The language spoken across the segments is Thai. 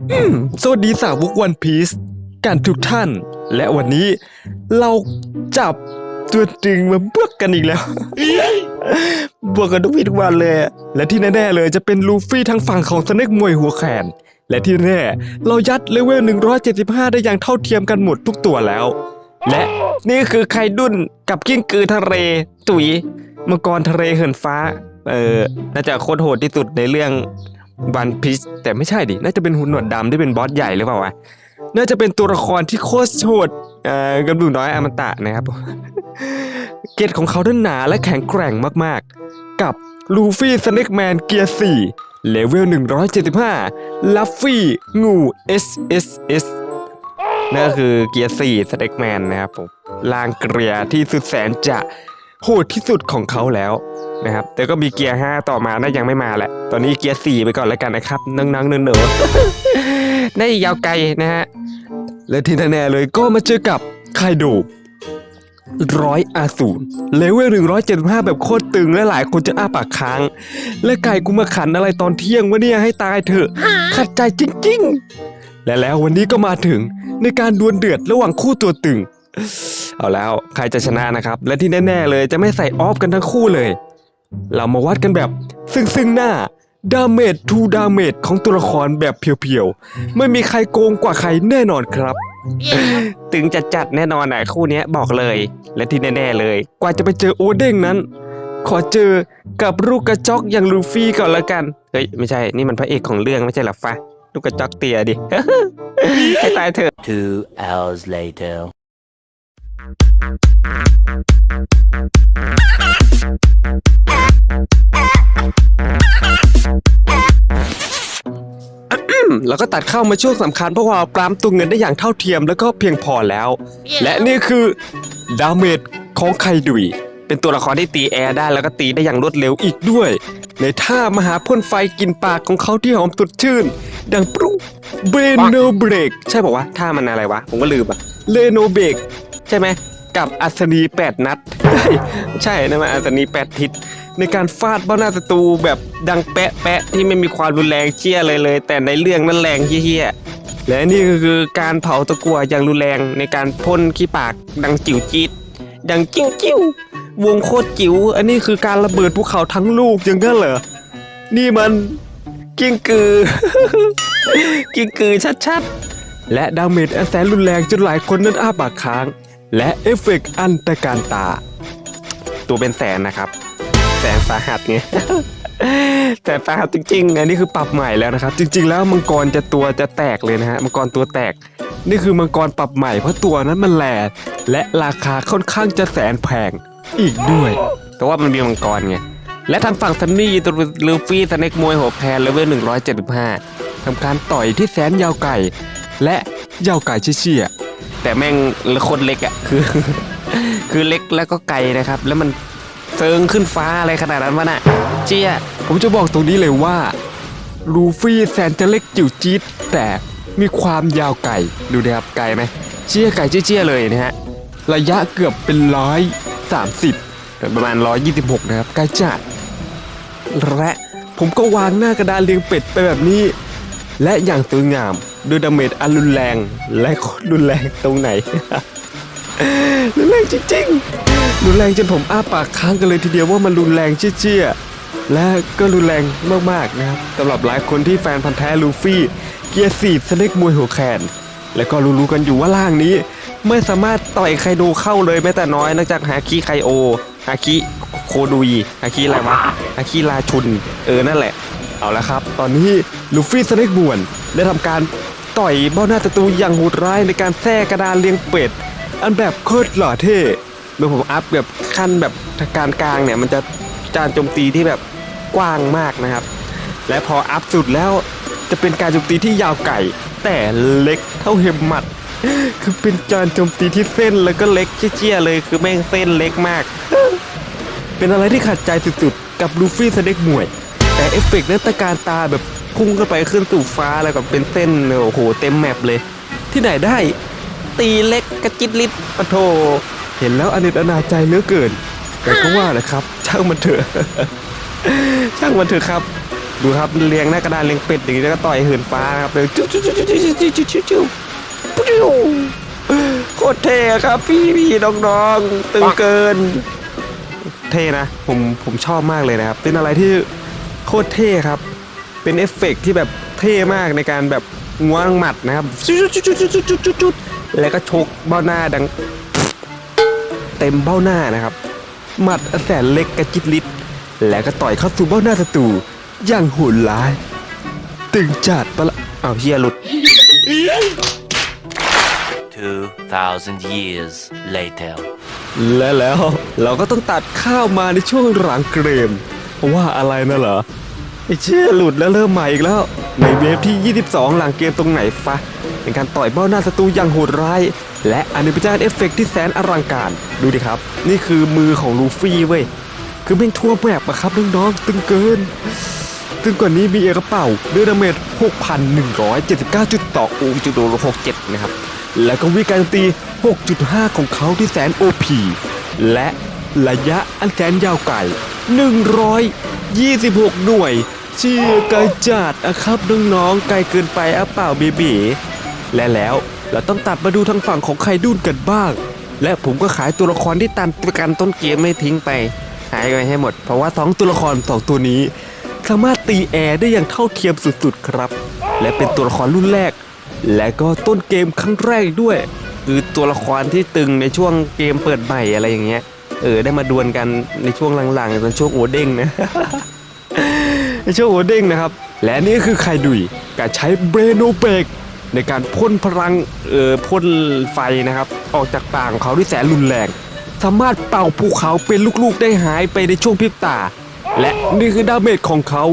อืมสวัสดีสาวกวันพีซกันทุกท่าน และวันนี้เราจับตัวจริงมาบวกกันอีกแล้ว บวกกันทุกวีทุกวันเลย และที่แน่ๆเลยจะเป็นลูฟี่ทางฝั่งของสเน็กมวยหัวแขน และที่แน่เรายัดเลเวล 175 ได้อย่างเท่าเทียมกันหมดทุกตัวแล้ว และนี่คือไคดุนกับกิ้งกือทะเลตุยมังกรทะเลเหินฟ้า เออน่าจะโคตรโหดที่สุดในเรื่อง วันพีซแต่ไม่ใช่ดิ น่าจะเป็นหุ่นหนวดดำที่เป็นบอสใหญ่หรือเปล่าวะ น่าจะเป็นตัวละครที่โคตรโหดเอ่อกำดูน้อยอมตะนะครับ เกตของเขาด้านหนาและแข็งแกร่งมากๆ กับลูฟี่สเน็กแมนเกียร์4เลเวล 175 ลัฟฟี่งู SSS นั่นก็คือเกียร์4สเน็กแมนนะครับผมลางเกลียที่สุดแสนจะ โหดที่สุดของเขาแล้วนะครับ แต่ก็มีเกียร์ 5 ต่อมาน่ายังไม่มาแหละ ตอนนี้เกียร์ 4 ไปก่อนแล้วกันนะครับนังๆเนอๆได้ยาวไกลนะฮะ และที่แน่ๆเลยก็มาเจอกับไคโดร้อยอาสูรเลเวลหนึ่งร้อยเจ็ดห้าแบบโคตรตึงและหลายคนจะอ้าปากค้าง และไก่กูมาขันอะไรตอนเที่ยงวะเนี่ยให้ตายเถอะ ขัดใจจริง ๆ และแล้ววันนี้ก็มาถึงในการดวลเดือดระหว่างคู่ตัวตึง เอาแล้วใครจะชนะนะครับ และที่แน่ๆเลยจะไม่ใส่ออฟกันทั้งคู่เลย เรามาวัดกันแบบซึ่งซึ่งหน้าดาเมจทูดาเมจของตัวละครแบบเพียวๆ ไม่มีใครโกงกว่าใครแน่นอนครับตึงจะจัดแน่นอนอะคู่เนี้ยบอกเลย และที่แน่ๆเลย กว่าจะไปเจอโอเด้งนั้น ขอเจอกับลูกกระจอกอย่างลูฟี่ก่อนละกัน เฮ้ย ไม่ใช่นี่มันพระเอกของเรื่องไม่ใช่เหรอฟะลูกกระจอกเตียดิให้ตายเถอะ Two hours later. แล้วก็ตัดเข้ามาช่วงสำคัญเพราะว่าเราปรามตัวเงินได้อย่างเท่าเทียมแล้วก็เพียงพอแล้ว และนี่คือดาเมจของไคดุยเป็นตัวละครที่ตีแอร์ได้แล้วก็ตีได้อย่างรวดเร็วอีกด้วย ในท่ามหาพ่นไฟกินปากของเขาที่หอมสดชื่น ดังปรุเบโนเบรกใช่บอกว่าท่ามันอะไรวะ ผมก็ลืมอะเลโนเบรก ใช่ไหมกับอัศนีแปดนัด ใช่นะมันอัศนีแปดทิศในการฟาดเบ้าหน้าศัตรูแบบดังแปะแปะที่ไม่มีความรุนแรงเชี่ยเลยเลย แต่ในเรื่องนั้นแรงเฮี้ยๆและนี่ก็คือการเผาตะกั่วอย่างรุนแรงในการพ่นขี้ปากดังจิ๋วจี๊ดดังจิ้วจิ้ววงโคตรจิ๋วอันนี้คือการระเบิดภูเขาทั้งลูกอย่างนั้นเหรอนี่มันกิ้งกือ กิ้งกือชัดๆ และดาเมจอันแสนรุนแรงจนหลายคนนั้นอ้าปากค้าง และเอฟเฟกต์อันตรการตา ตัวเป็นแสนนะครับ แสนสาหัสไงแต่สาหัสจริงๆอันนี้คือปรับใหม่แล้วนะครับ จริง ๆ แล้วมังกรจะตัวจะแตกเลยนะฮะมังกรตัวแตก นี่คือมังกรปรับใหม่เพราะตัวนั้นมันแหลและราคาค่อนข้างจะแสนแพงอีกด้วย แต่ว่ามันมีมังกรไงและทางฝั่งซันนี่ตัวลูฟี่สเน็กมวยหัวแพนเลเวล175ทำการต่อยที่แสนยาวไก่ และยาวไก่เชี่ย แต่แม่งคนเล็กอะคือ คือเล็กแล้วก็ไกลนะครับ แล้วมันเซิงขึ้นฟ้าอะไรขนาดนั้นวะน่ะเจี๊ยผมจะบอกตรงนี้เลยว่าลูฟี่แสนจะเล็กจิ๋วจี๊ดแต่มีความยาวไก่ดูนะครับไกลไหมเจี๊ยไก่เจี๊ยเลยนะฮะระยะเกือบเป็นร้อยสามสิบประมาณร้อยยี่สิบหกนะครับใกล้จัดและผมก็วางหน้ากระดานเรียงเป็ดไปแบบนี้ และอย่างสวยงาม ด้วยดาเมจอันรุนแรงและโคตรรุนแรงตรงไหน รุนแรงจริงๆ รุนแรงจนผมอ้าปากค้างกันเลยทีเดียวว่ามันรุนแรงเจี้ยๆและก็รุนแรงมากๆนะครับสำหรับหลายคนที่แฟนพันธ์แท้ลูฟี่เกียร์สีดสเน็กมวยหัวแขน และก็รู้ๆกันอยู่ว่าล่างนี้ ไม่สามารถต่อยไคโดเข้าเลยแม้แต่น้อยนอกจากฮาคิไคโอฮาคิโคดุยฮาคิอะไรวะฮาคิราชุน เออนั่นแหละ เอาละครับ ตอนนี้ลูฟี่สเน็กบวนได้ทำการ ต่อยเบ้าหน้าศัตรูอย่างโหดร้ายในการแทรกกระดานเลียงเป็ด อันแบบโคตรหล่อเท่เมื่อผมอัพแบบขั้นแบบการกลางเนี่ยมันจะการโจมตีที่แบบกว้างมากนะครับ และพออัพสุดแล้วจะเป็นการโจมตีที่ยาวไก่ แต่เล็กเท่าเห็บหมัด คือเป็นการโจมตีที่เส้นแล้วก็เล็กเจี้ยๆเลยคือแม่งเส้นเล็กมาก เป็นอะไรที่ขัดใจสุดๆ กับลูฟี่สเน็กมวย แต่เอฟเฟกต์นั้นตะการตาแบบ พุ่งขึ้นไปขึ้นสู่ฟ้าแล้วก็เป็นเส้นโอ้โหเต็มแมปเลย ที่ไหนได้ ตีเล็กกระจิตลิดปะโท เห็นแล้วอนิจอนาใจเหลือเกิน แต่ก็ว่าแหละครับ ช่างมันเถอะช่างมันเถอะครับ ดูครับเลี้ยงหน้ากระดานเลี้ยงเป็ดอย่างนี้แล้วก็ต่อยหินฟ้านะครับเลยจิ้วจิ้วจิ้วจิ้วจิ้วจิ้วจิ้วจิ้วปิ้วโคตรเท่ครับพี่พี่น้องๆตึงเกิน เท่นะ ผมผมชอบมากเลยนะครับ เป็นอะไรที่โคตรเท่ครับ เป็นเอฟเฟกที่แบบเท่มากในการแบบง้วงหมัดนะครับจุดแล้วก็ชกเบ้าหน้าดัง เต็มเบ้าหน้านะครับ หมัดแสนเล็กกระจิตลิดแล้วก็ต่อยเข้าสู่เบ้าหน้าศัตรูอย่างโหดร้าย ตึงจัดปะละเอาเฮียหลุด 2,000 years later และแล้วเราก็ต้องตัดข้าวมาในช่วงหลังเกรมว่าอะไรนะเหรอ ไอเชี่ยหลุดแล้วเริ่มใหม่อีกแล้ว ในเวฟที่ 22 หลังเกมตรงไหนฟะเป็นการต่อยเบ้าหน้าศัตรูอย่างโหดร้าย และอันนี้เป็นการเอฟเฟกต์ที่แสนอลังการ ดูดิครับ นี่คือมือของลูฟี่เว้ย คือเป็นทั่วแบบอะครับน้องๆตึงเกินซึ่งกว่านี้มีเอกระเป๋าด้วยดาเมจ 6,179จุดต่ออูจุดโด67 นะครับ แล้วก็วิการตี 6.5 ของเขาที่แสน OP และระยะอันแสนยาวไกล126 หน่วย ชี่ยไกลจัดอะครับน้องๆไกลเกินไปอะเปล่าเบบีและแล้วเราต้องตัดมาดูทางฝั่งของไคดุนกันบ้าง และผมก็ขายตัวละครที่ตันประกันต้นเกมไม่ทิ้งไป หายไปให้หมด เพราะว่า2ตัวละคร2ตัวนี้ สามารถตีแอร์ได้อย่างเท่าเทียมสุดๆครับ และเป็นตัวละครรุ่นแรก และก็ต้นเกมครั้งแรกด้วย คือตัวละครที่ตึงในช่วงเกมเปิดใหม่อะไรอย่างเงี้ย เออได้มาดวลกันในช่วงหลังๆตอนช่วงโอเด้งนะ ในช่วงโอเด้งนะครับ และนี่คือไคดุยการใช้เบรโนเบกในการพ่นพลังเอ่อพ่นไฟนะครับ ออกจากปากของเขาด้วยแสนรุนแรง สามารถเป่าภูเขาเป็นลูกๆได้หายไปในช่วงพริบตา และนี่คือดาเมจของเขา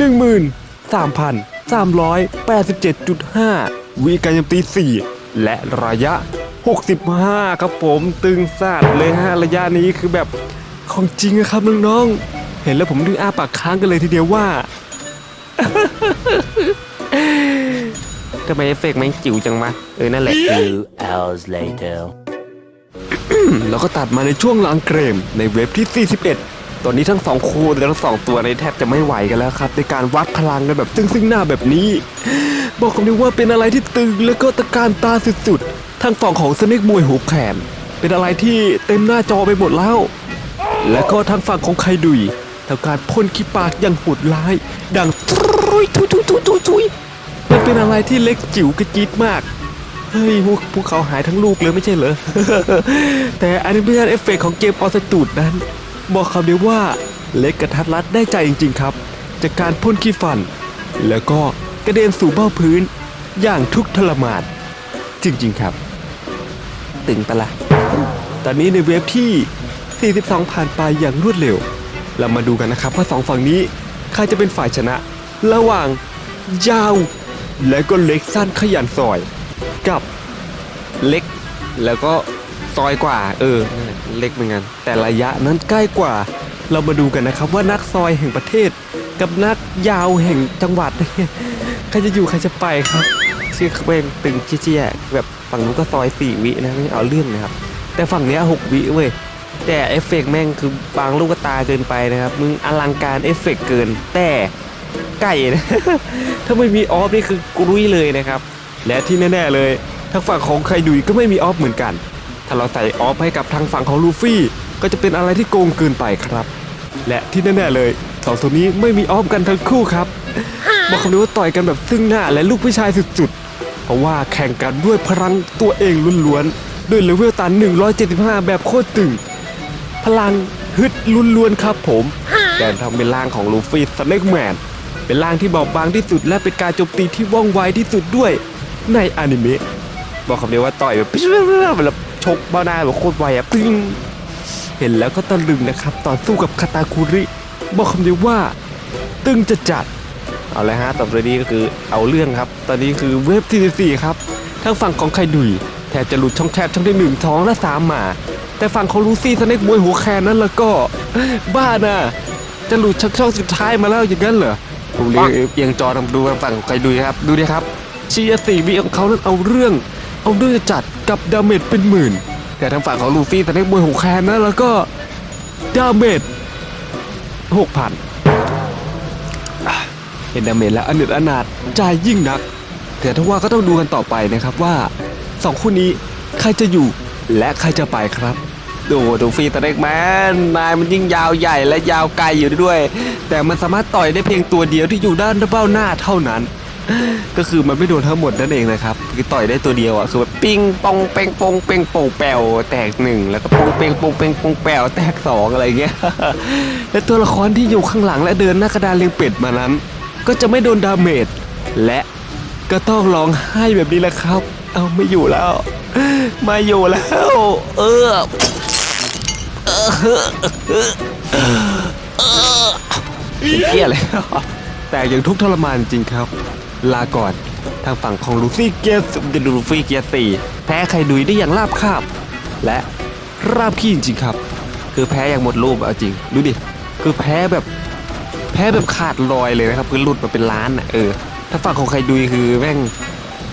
13,387.5 วิการโจมตี 4 และระยะ 65 ครับผมตึงซาดเลยฮะระยะนี้คือแบบของจริงนะครับน้องๆ เห็นแล้วผมนึกอ้าปากค้างกันเลยทีเดียวว่า ทำไมเอฟเฟกต์แม่งจิ๋วจังมาเออ นั่นแหละ Two hours later. แล้วก็ตัดมาในช่วงหลังเกมในเว็บที่ 41 ตอนนี้ทั้งสองคู่และทั้งสองตัวในแทบจะไม่ไหวกันแล้วครับ ในการวัดพลังกันแบบซึ่งซึ่งหน้าแบบนี้ บอกคำนี้ว่าเป็นอะไรที่ตึงแล้วก็ตะการตาสุดๆทางฝั่งของสเน็กมวยหูแขนเป็นอะไรที่เต็มหน้าจอไปหมดแล้ว และก็ทางฝั่งของไคดุย ทำการพ่นขี้ปากอย่างโหดร้าย ดังทุยทุยทุยทุยทุยทุยมันเป็นอะไรที่เล็กจิ๋วกระจิตมาก เฮ้ยพวกพวกเขาหายทั้งลูกเลยไม่ใช่เหรอ แต่อนิเมชันเอฟเฟกของเกมออสตูดนั้น บอกคำเดียวว่าเล็กกระทัดรัดได้ใจจริง ๆ ครับ จากการพ่นขี้ฟัน แล้วก็กระเด็นสู่เบ้าพื้น อย่างทุกข์ทรมานจริง ๆ ครับ ตึงปะละตอนนี้ในเว็บที่ 42 ผ่านไปอย่างรวดเร็ว เรามาดูกันนะครับว่าสองฝั่งนี้ใครจะเป็นฝ่ายชนะ ระหว่างยาว และก็เล็กสั้นขยันซอย กับเล็กแล้วก็ซอยกว่า เออเล็กเหมือนกันแต่ระยะนั้นใกล้กว่า เรามาดูกันนะครับว่านักซอยแห่งประเทศ กับนักยาวแห่งจังหวัดใครจะอยู่ใครจะไปครับชื่อเขาเป็นตึงเจี๊ยแบบฝั่งนู้นก็ซอยสี่วินะไม่เอาเรื่องนะครับแต่ฝั่งเนี้ยหกวิเว้ย แต่เอฟเฟกต์แม่งคือบางลูกตาเกินไปนะครับ มึงอลังการเอฟเฟกต์เกิน แต่ไก่นะ ถ้าไม่มีออฟนี่คือกรุยเลยนะครับ และที่แน่ ๆ เลยทางฝั่งของไคดุยก็ไม่มีออฟเหมือนกัน ถ้าเราใส่ออฟให้กับทางฝั่งของลูฟี่ ก็จะเป็นอะไรที่โกงเกินไปครับ และที่แน่ๆเลยสองตัวนี้ไม่มีออฟกันทั้งคู่ครับบอกคำนี้ว่าต่อยกันแบบซึ่งหน้าและลูกผู้ชายสุดๆ เพราะว่าแข่งกันด้วยพลังตัวเองล้วนๆ ด้วยเลเวลตัน 175 แบบโคตรตึง พลังฮึดล้วนๆครับผมแต่ทำเป็นร่างของลูฟี่สเน็กแมนเป็นร่างที่เบาบางที่สุดและเป็นการโจมตีที่ว่องไวที่สุดด้วยในอนิเมะบอกคำเดียวว่าต่อยแบบแบบชกเบ้าหน้าแบบโคตรไวอะปึ้งเห็นแล้วก็ตะลึงนะครับ ตอนสู้กับคาตาคุริ บอกคำเดียวว่า ตึงจะจัด เอาเลยฮะต่อไปนี้ก็คือเอาเรื่องครับ ตอนนี้คือเว็บที่4ครับ ทางฝั่งของไคดุยแทบจะหลุดช่องแคบช่องที่หนึ่งท้องและสามมา แต่ฝั่งของลูซี่สเน็กมวยหัวแคนนั้นแล้วก็ บ้าน่ะจะหลุดช่องช่องสุดท้ายมาแล้วอย่างนั้นเหรอผมเลยเอียงจอทำดูทางฝั่งของไคดุยครับ ดูดิครับเชียร์สี่วิของเขานั้นเอาเรื่อง เอาเรื่องจะจัดกับดาเมจเป็นหมื่น แต่ทางฝั่งของลูฟี่สเน็กมวยหัวแคนนั้นแล้วก็ดาเมจหกพันเห็นดาเมจแล้วอนึดอนาถใจยิ่งนัก แต่ถ้าว่าก็ต้องดูกันต่อไปนะครับว่าสองคู่นี้ใครจะอยู่ และใครจะไปครับดูดูฟีตเล็กแมนนายมันยิ่งยาวใหญ่และยาวไกลอยู่ด้วย แต่มันสามารถต่อยได้เพียงตัวเดียวที่อยู่ด้านเบ้าหน้าเท่านั้น ก็คือมันไม่โดนทั้งหมดนั่นเองนะครับคือต่อยได้ตัวเดียวอะคือแบบปิ้งปองเป้งปองเป้งโป่งแปวแตกหนึ่งแล้วก็ปองเป้งปองเป้งปองแปวแตกสองอะไรเงี้ยและตัวละครที่อยู่ข้างหลังและเดินหน้ากระดานเลียงเป็ดมานั้น ก็จะไม่โดนดาเมจและก็ต้องร้องไห้แบบนี้แหละครับ เอาไม่อยู่แล้ว ม่อยู่แล้ว เออเกียเลยแต่ยังทุกทรมานจริงครับ ลาก่อนทางฝั่งของลูฟี่เกียร์เดลูฟี่เกียร์สี่แพ้ไข่ดุยได้อย่างราบคาบ และราบขี้จริงๆครับ คือแพ้อย่างหมดรูปเอาจริง ดูดิ คือแพ้แบบ แพ้แบบขาดลอยเลยนะครับ คือหลุดมาเป็นล้านอะเออ ถ้าฝั่งของไข่ดุยคือแม่ง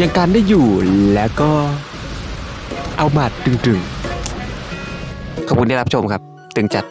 ยังการได้อยู่แล้วก็ เอาหมัดตึงๆ ขอบคุณที่รับชมครับ ตึงจัด